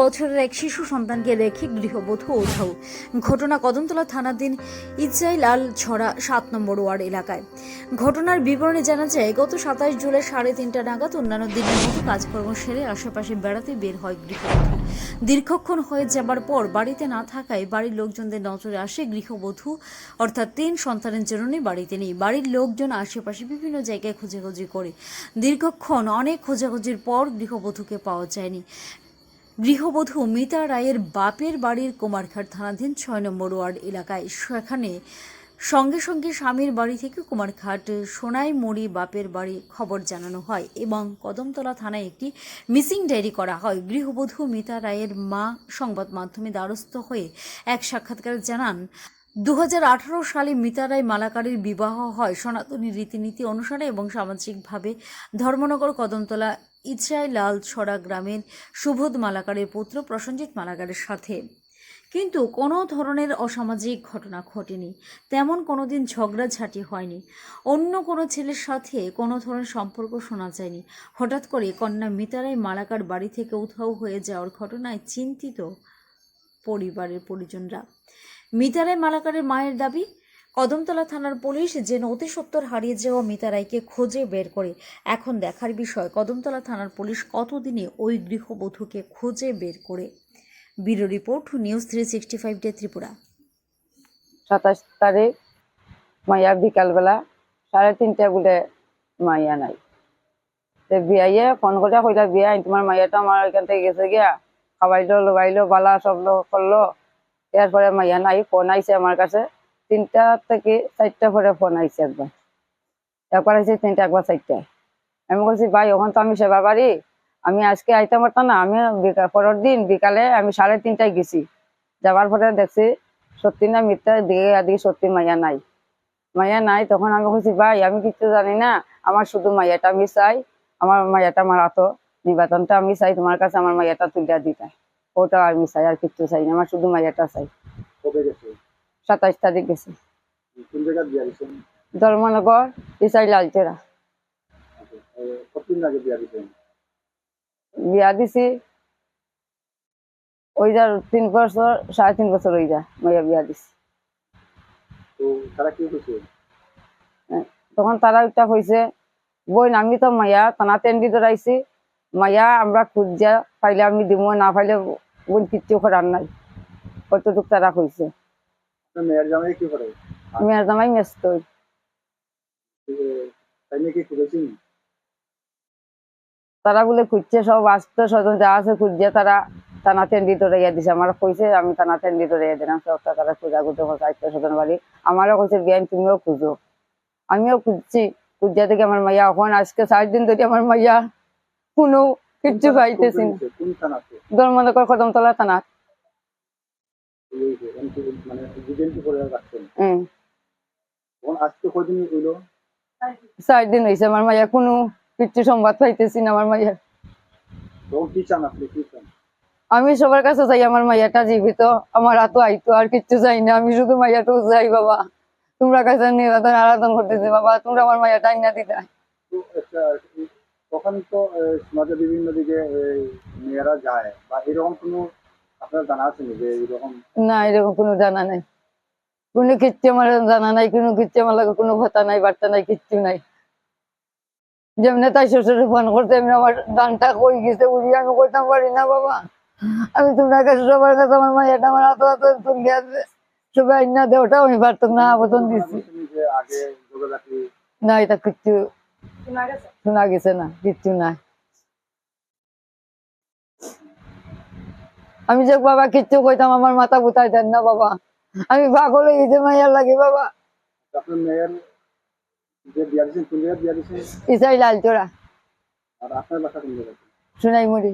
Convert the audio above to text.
বছরের এক শিশু সন্তানকে রেখে গৃহবধূ উধাও। ঘটনা কদমতলা থানাধীন ইচ্ছাইলাল ছড়া সাত নম্বর ওয়ার্ড এলাকায়। ঘটনার বিবরণে জানা যায়, গত সাতাশ জুলাই সাড়ে তিনটা নাগাদ অন্যান্য দিনের মতো কাজকর্ম সেরে আশেপাশে বেড়াতে বের হয় গৃহবধূ। দীর্ঘক্ষণ হয়ে যাবার পর বাড়িতে না থাকায় বাড়ির লোকজনদের নজরে আসে গৃহবধূ, অর্থাৎ তিন সন্তানের জননী বাড়িতে নেই বাড়ির লোকজন আশেপাশে বিভিন্ন জায়গায় খোঁজাখুঁজি করে। দীর্ঘক্ষণ অনেক খোঁজাখুঁজির পর গৃহবধূকে পাওয়া যায়নি। গৃহবধূ মিতা রায়ের বাপের বাড়ির কুমারঘাট থানাধীন ছয় নম্বর ওয়ার্ড এলাকায়। সেখানে সঙ্গে সঙ্গে স্বামীর বাড়ি থেকে কুমারঘাট সোনাইমুড়ি বাপের বাড়ি খবর জানানো হয় এবং কদমতলা থানায় একটি মিসিং ডায়েরি করা হয়। গৃহবধূ মিতা রায়ের মা সংবাদ মাধ্যমে দ্বারস্থ হয়ে এক সাক্ষাৎকারে জানান দু হাজার আঠারো সালে মিতা রায় মালাকারের বিবাহ হয়। সনাতনী রীতিনীতি অনুসারে এবং সামাজিকভাবে ধর্মনগর কদমতলা ইছরাই লাল ছড়া গ্রামের সুবোধ মালাকারের পুত্র প্রসঞ্জিৎ মালাকারের সাথে। কিন্তু কোনো ধরনের অসামাজিক ঘটনা ঘটেনি। তেমন কোনো দিন ঝগড়াঝাঁটি হয়নি। অন্য কোনো ছেলের সাথে কোনো ধরনের সম্পর্ক শোনা যায়নি। হঠাৎ করে কন্যা মিতারাই মালাকার বাড়ি থেকে উধাও হয়ে যাওয়ার ঘটনায় চিন্তিত পরিবারের পরিজনরা। মিতারাই মালাকারের মায়ের দাবি কদমতলা থানার পুলিশ যে অতি সত্তর হারিয়ে যাওয়া মিতারাইকে খোঁজে বের করে। এখন দেখার বিষয় কদমতলা থানার পুলিশ কতদিনে ওই গৃহবধূকে খুঁজে বের করে? Bureau report, news three sixty five day, Tripura. সাতাশ তারিখ, মাইয়া বিকালবেলা সাড়ে তিনটা বলে মাইয়া নাই। তো ফোন করে কইলা, বিয়া, তোমার মাইয়াটা আমার এখান থেকে গেছে গিয়া, খাওয়াইলো, লোবাইলো, বালা সব করল। এরপরে মাইয়া নাই, ফোন আইছে আমার কাছে। তিনটা থেকে চারটা পরে ফোন আইছে একবার। একবার আইছে তিনটা, একবার চারটায় আমি বলছি, ভাই, ওখান তো আমি সেবা বাড়ি। আমি আজকে আইতে পারতাম না। আমি পরের দিন বিকালে আমি সাড়ে তিনটায় গেছি। যাবার পরে দেখছি সত্যি না মিথ্যা দিকে দিকে সত্যি মাইয়া নাই। মাইয়া নাই, তখন আমি বলছি, ভাই, আমি কিছু জানি না। আমার শুধু মাইয়াটা আমি চাই। আমার মাইয়াটা আমার আতো নিবাতনটা আমি চাই। তোমার কাছে আমার মাইয়াটা তুলিয়া দিতে। ওটা আমি চাই, আর কিচ্ছু চাই না। আমার শুধু মাইয়াটা চাই। সাতাইশ তারিখ গেছে। ধর্মনগর ইসাই লালচেরা বিয়া দিছি ওই যা তিন বছর সাড়ে তিন বছর ওই যা মাইয়া বিয়া দিছি। করছে তখন তারা একটা হয়েছে বই আমি তো মাইয়া তানা তেন্ডি ধরাইছি। মাইয়া আমরা খুঁজা পাইলে আমি দিব না পাইলে বোন কিচ্ছু করার নাই। কতটুক তারা হয়েছে মেয়ের জামাই কি করে? মেয়ের জামাই মেস্ত তাই তারা বলে খুঁজছে সব আসতে স্বজন যা আছে খুঁজছে তারা থানা তেন্ডি ধরাইয়া দিছে। আমার কইছে আমি থানা তেন্ডি ধরাইয়া দিলাম সব তারা খোঁজা খুঁজে আত্মীয় স্বজন বাড়ি। আমারও কইছে বিয়ান তুমিও খুঁজো। আমিও খুঁজছি। খুঁজা থেকে আমার মাইয়া এখন আজকে ষাট দিন ধরে আমার মাইয়া কোনো কিচ্ছু পাইতেছি না। ধর্মনগর কদমতলা থানা মানে করে রাখছেন। আজকে কদিন হইল? ষাট দিন হয়েছে আমার মাইয়া কোনো কিচ্ছু সংবাদ পাইতেছি না আমার মাইয়া। কি চান আপনি? কি চান? আমি সবার কাছে চাই আমার মাইয়াটা জীবিত আমার হাতও আইতো আর কিচ্ছু চাই না আমি শুধু মাইয়াটাও চাই বাবা। তোমরা কাছে নিবেদন আরাধন করতেছি বাবা। তোমরা আমার মাইয়াটা আইনা দিতে। তখন তো সমাজে বিভিন্ন দিকে মেয়েরা যায় বা এরকম কোনো না এরকম কোনো জানা নাই। কোনো কিচ্ছু আমার জানা নাই কোনো কিচ্ছু আমার লাগে কোনো কথা নাই বার্তা নাই কিচ্ছু নাই। যেমনি তাই শ্বশুরে ফোন করতে এমনি আমার গানটা কই গেছে উড়িয়ে আমি করতে পারি না বাবা। আমি তোমরা কাছে সবার কাছে আমার মাইয়াটা আমার হাত হাত তুলে আছে। সবাই আইনা দেওয়াটাও আমি পারতাম না আবেদন দিচ্ছি না এটা কিচ্ছু শোনা গেছে। না কিচ্ছু না আমি যে বাবা কিচ্ছু কইতাম আমার মাথা বুতাই দেন না বাবা। আমি পাগল হয়ে গেছে মাইয়ার লাগে বাবা। ইসাই লাল তোরা আর আপনার বাসা শুনাই মুড়ি